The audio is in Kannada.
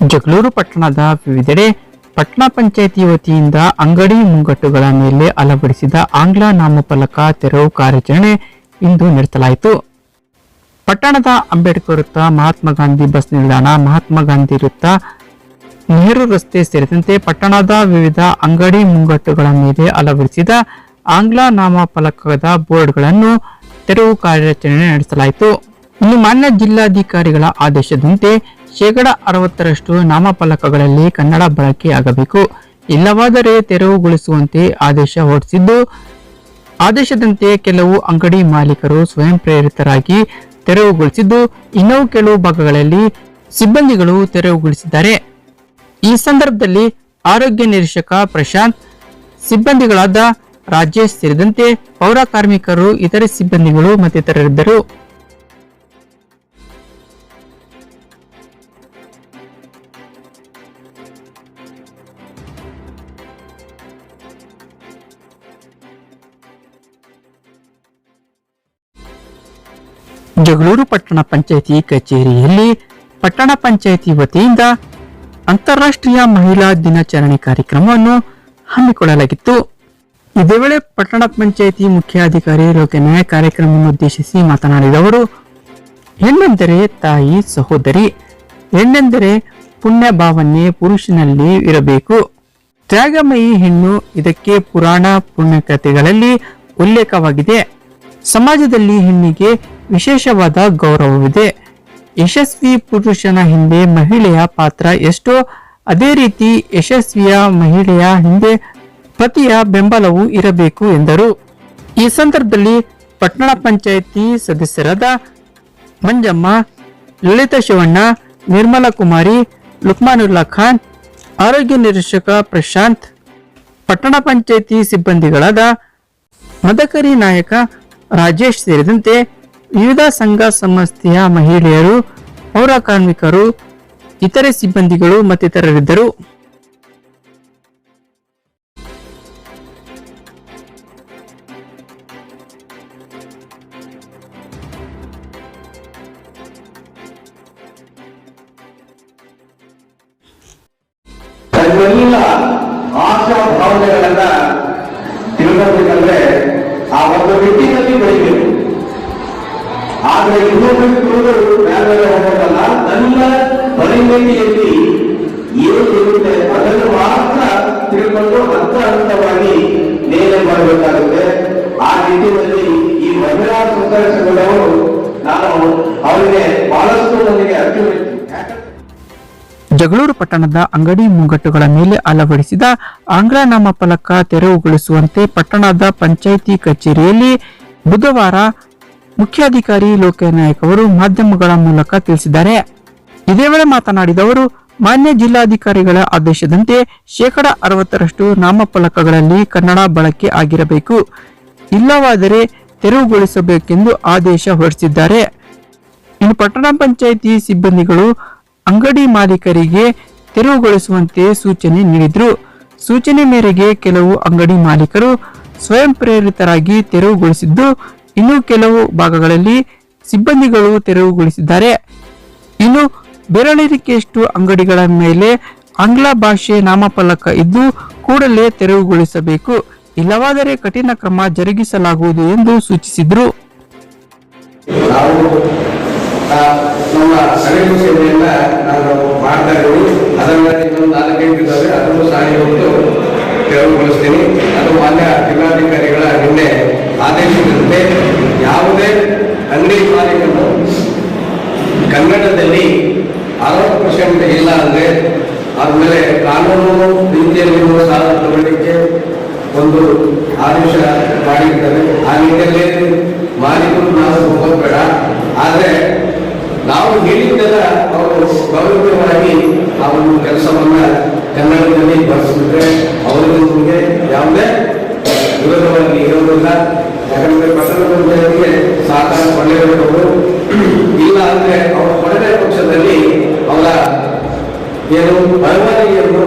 ಜಗಳೂರು ಪಟ್ಟಣದ ವಿವಿಧೆಡೆ ಪಟ್ಟಣ ಪಂಚಾಯಿತಿ ವತಿಯಿಂದ ಅಂಗಡಿ ಮುಂಗಟ್ಟುಗಳ ಮೇಲೆ ಅಳವಡಿಸಿದ ಆಂಗ್ಲ ನಾಮಫಲಕ ತೆರವು ಕಾರ್ಯಾಚರಣೆ ಇಂದು ನಡೆಸಲಾಯಿತು. ಪಟ್ಟಣದ ಅಂಬೇಡ್ಕರ್ ವೃತ್ತ ಮಹಾತ್ಮ ಗಾಂಧಿ ಬಸ್ ನಿಲ್ದಾಣ, ಮಹಾತ್ಮ ಗಾಂಧಿ ವೃತ್ತ ನೆಹರು ರಸ್ತೆ ಸೇರಿದಂತೆ ಪಟ್ಟಣದ ವಿವಿಧ ಅಂಗಡಿ ಮುಂಗಟ್ಟುಗಳ ಮೇಲೆ ಅಳವಡಿಸಿದ ಆಂಗ್ಲ ನಾಮಫಲಕದ ಬೋರ್ಡ್ಗಳನ್ನು ತೆರವು ಕಾರ್ಯಾಚರಣೆ ನಡೆಸಲಾಯಿತು. ಇನ್ನು ಮಾನ್ಯ ಜಿಲ್ಲಾಧಿಕಾರಿಗಳ ಆದೇಶದಂತೆ ಶೇಕಡ ಅರವತ್ತರಷ್ಟು ನಾಮಫಲಕಗಳಲ್ಲಿ ಕನ್ನಡ ಬಳಕೆಯಾಗಬೇಕು ಇಲ್ಲವಾದರೆ ತೆರವುಗೊಳಿಸುವಂತೆ ಆದೇಶ ಹೊರಡಿಸಿದ್ದು, ಆದೇಶದಂತೆ ಕೆಲವು ಅಂಗಡಿ ಮಾಲೀಕರು ಸ್ವಯಂ ಪ್ರೇರಿತರಾಗಿ ತೆರವುಗೊಳಿಸಿದ್ದು, ಇನ್ನೂ ಕೆಲವು ಭಾಗಗಳಲ್ಲಿ ಸಿಬ್ಬಂದಿಗಳು ತೆರವುಗೊಳಿಸಿದ್ದಾರೆ. ಈ ಸಂದರ್ಭದಲ್ಲಿ ಆರೋಗ್ಯ ನಿರೀಕ್ಷಕ ಪ್ರಶಾಂತ್, ಸಿಬ್ಬಂದಿಗಳಾದ ರಾಜೇಶ್ ಸೇರಿದಂತೆ ಪೌರ ಕಾರ್ಮಿಕರು, ಇತರೆ ಸಿಬ್ಬಂದಿಗಳು ಮತ್ತಿತರರಿದ್ದರು. ಜಗಳೂರು ಪಟ್ಟಣ ಪಂಚಾಯಿತಿ ಕಚೇರಿಯಲ್ಲಿ ಪಟ್ಟಣ ಪಂಚಾಯಿತಿ ವತಿಯಿಂದ ಅಂತಾರಾಷ್ಟ್ರೀಯ ಮಹಿಳಾ ದಿನಾಚರಣೆ ಕಾರ್ಯಕ್ರಮವನ್ನು ಹಮ್ಮಿಕೊಳ್ಳಲಾಗಿತ್ತು. ಇದೇ ವೇಳೆ ಪಟ್ಟಣ ಪಂಚಾಯಿತಿ ಮುಖ್ಯಾಧಿಕಾರಿ ಲೋಕನಾಯ ಕಾರ್ಯಕ್ರಮವನ್ನು ಉದ್ದೇಶಿಸಿ ಮಾತನಾಡಿದವರು ಹೆಣ್ಣೆಂದರೆ ತಾಯಿ, ಸಹೋದರಿ, ಹೆಣ್ಣೆಂದರೆ ಪುಣ್ಯ ಭಾವನೆ ಪುರುಷನಲ್ಲಿ ಇರಬೇಕು. ತ್ಯಾಗಮಯಿ ಹೆಣ್ಣು ಇದಕ್ಕೆ ಪುರಾಣ ಪುಣ್ಯಕಥೆಗಳಲ್ಲಿ ಉಲ್ಲೇಖವಾಗಿದೆ. ಸಮಾಜದಲ್ಲಿ ಹೆಣ್ಣಿಗೆ ವಿಶೇಷವಾದ ಗೌರವವಿದೆ. ಯಶಸ್ವಿ ಪುರುಷನ ಹಿಂದೆ ಮಹಿಳೆಯ ಪಾತ್ರ ಎಷ್ಟೋ. ಅದೇ ರೀತಿ ಯಶಸ್ವಿಯ ಮಹಿಳೆಯ ಹಿಂದೆ ಪತಿಯ ಬೆಂಬಲವೂ ಇರಬೇಕು ಎಂದರು. ಈ ಸಂದರ್ಭದಲ್ಲಿ ಪಟ್ಟಣ ಪಂಚಾಯಿತಿ ಸದಸ್ಯರಾದ ಮಂಜಮ್ಮ, ಲಲಿತಾ ಶಿವಣ್ಣ, ನಿರ್ಮಲಾ ಕುಮಾರಿ, ಲುಕ್ಮಾನುಲ್ಲಾ ಖಾನ್, ಆರೋಗ್ಯ ನಿರೀಕ್ಷಕ ಪ್ರಶಾಂತ್, ಪಟ್ಟಣ ಪಂಚಾಯಿತಿ ಸಿಬ್ಬಂದಿಗಳಾದ ಮದಕರಿ ನಾಯಕ ರಾಜೇಶ್ ಸೇರಿದಂತೆ ವಿವಿಧ ಸಂಘ ಸಂಸ್ಥೆಯ ಮಹಿಳೆಯರು ಪೌರ ಕಾರ್ಮಿಕರು ಇತರೆ ಸಿಬ್ಬಂದಿಗಳು ಮತ್ತಿತರರಿದ್ದರು. ಭಾವನೆಗಳನ್ನ ತಿಳ್ಕೊಬೇಕಂದ್ರೆ ಆ ಒಂದು ಬೆಳಿಬೇಕು ಆದ್ರೆ ಇನ್ನೊಬ್ಬರು ಬೇರೆ ಹೋಗೋದಲ್ಲ ನನ್ನ ಪರಿಮಿತಿಯಲ್ಲಿ ಏನಿರುತ್ತೆ ಅದನ್ನು ಮಾತ್ರ ತಿಳ್ಕೊಂಡು ಹಂತ ಹಂತವಾಗಿ ನೇಲೆ ಮಾಡಬೇಕಾಗುತ್ತೆ ಆ ನಿಟ್ಟಿನಲ್ಲಿ ಈ ಮಹಿಳಾ ಸಂಘರ್ಷಗಳವರು, ನಾನು ಅವರಿಗೆ ಬಹಳಷ್ಟು ನನಗೆ ಅರ್ಥ ಜಗಳೂರು ಪಟ್ಟಣದ ಅಂಗಡಿ ಮುಂಗಟ್ಟುಗಳ ಮೇಲೆ ಅಳವಡಿಸಿದ ಆಂಗ್ಲ ನಾಮಫಲಕ ತೆರವುಗೊಳಿಸುವಂತೆ ಪಟ್ಟಣದ ಪಂಚಾಯಿತಿ ಕಚೇರಿಯಲ್ಲಿ ಬುಧವಾರ ಮುಖ್ಯಾಧಿಕಾರಿ ಲೋಕನಾಯಕ್ ಅವರು ಮಾಧ್ಯಮಗಳ ಮೂಲಕ ತಿಳಿಸಿದ್ದಾರೆ. ಇದೇ ವೇಳೆ ಮಾತನಾಡಿದ ಅವರು, ಮಾನ್ಯ ಜಿಲ್ಲಾಧಿಕಾರಿಗಳ ಆದೇಶದಂತೆ ಶೇಕಡ ಅರವತ್ತರಷ್ಟು ನಾಮಫಲಕಗಳಲ್ಲಿ ಕನ್ನಡ ಬಳಕೆ ಆಗಿರಬೇಕು. ಇಲ್ಲವಾದರೆ ತೆರವುಗೊಳಿಸಬೇಕೆಂದು ಆದೇಶ ಹೊರಡಿಸಿದ್ದಾರೆ. ಇನ್ನು ಪಟ್ಟಣ ಪಂಚಾಯಿತಿ ಸಿಬ್ಬಂದಿಗಳು ಅಂಗಡಿ ಮಾಲೀಕರಿಗೆ ತೆರವುಗೊಳಿಸುವಂತೆ ಸೂಚನೆ ನೀಡಿದ್ರು. ಸೂಚನೆ ಮೇರೆಗೆ ಕೆಲವು ಅಂಗಡಿ ಮಾಲೀಕರು ಸ್ವಯಂ ಪ್ರೇರಿತರಾಗಿ ತೆರವುಗೊಳಿಸಿದ್ದು ಇನ್ನು ಕೆಲವು ಭಾಗಗಳಲ್ಲಿ ಸಿಬ್ಬಂದಿಗಳು ತೆರವುಗೊಳಿಸಿದ್ದಾರೆ. ಇನ್ನು ಬೆರಳಿರಿಕೆಯಷ್ಟು ಅಂಗಡಿಗಳ ಮೇಲೆ ಆಂಗ್ಲ ಭಾಷೆ ನಾಮಫಲಕ ಇದ್ದು ಕೂಡಲೇ ತೆರವುಗೊಳಿಸಬೇಕು. ಇಲ್ಲವಾದರೆ ಕಠಿಣ ಕ್ರಮ ಜರುಗಿಸಲಾಗುವುದು ಎಂದು ಸೂಚಿಸಿದರು. ಜಿಲ್ಲಾಧಿಕಾರಿಗಳ ಆದೇಶದಂತೆ ಯಾವುದೇ ಅಂಗಡಿ ಮಾಲೀಕರು ಕನ್ನಡದಲ್ಲಿ ಅರವತ್ತು ಪರ್ಸೆಂಟ್ ಇಲ್ಲ ಅಂದರೆ ಆಮೇಲೆ ಕಾನೂನು ರೀತಿಯಲ್ಲಿ ಸಾಲ ತಗೊಳ್ಳಿಕ್ಕೆ ಒಂದು ಆದೇಶ ಮಾಡಿರ್ತಾರೆ ಆ ನಿಟ್ಟಿನಲ್ಲಿ ಮಾಲೀಕರು ನಾವು ಹೋಗಬೇಡ. ಆದರೆ ನಾವು ಹೇಳಿದ್ದೆಲ್ಲ ಅವರು ಗೌರವವಾಗಿ ಆ ಒಂದು ಕೆಲಸವನ್ನ ಕನ್ನಡದಲ್ಲಿ ಬಳಸಿದ್ರೆ ಅವರಿಗೆ ಯಾವುದೇ ವಿರೋಧವಾಗಿ ಇರೋದಿಲ್ಲ. ಪಂಚಾಯತಿಗೆ ಸಹಕಾರ ಕೊಳ್ಳೇಬೇಕು ಇಲ್ಲ ಅಂದ್ರೆ ಅವರ ಕೊಡದೇ ಪಕ್ಷದಲ್ಲಿ ಅವರ ಏನು ಪರವಾನಗಿಯನ್ನು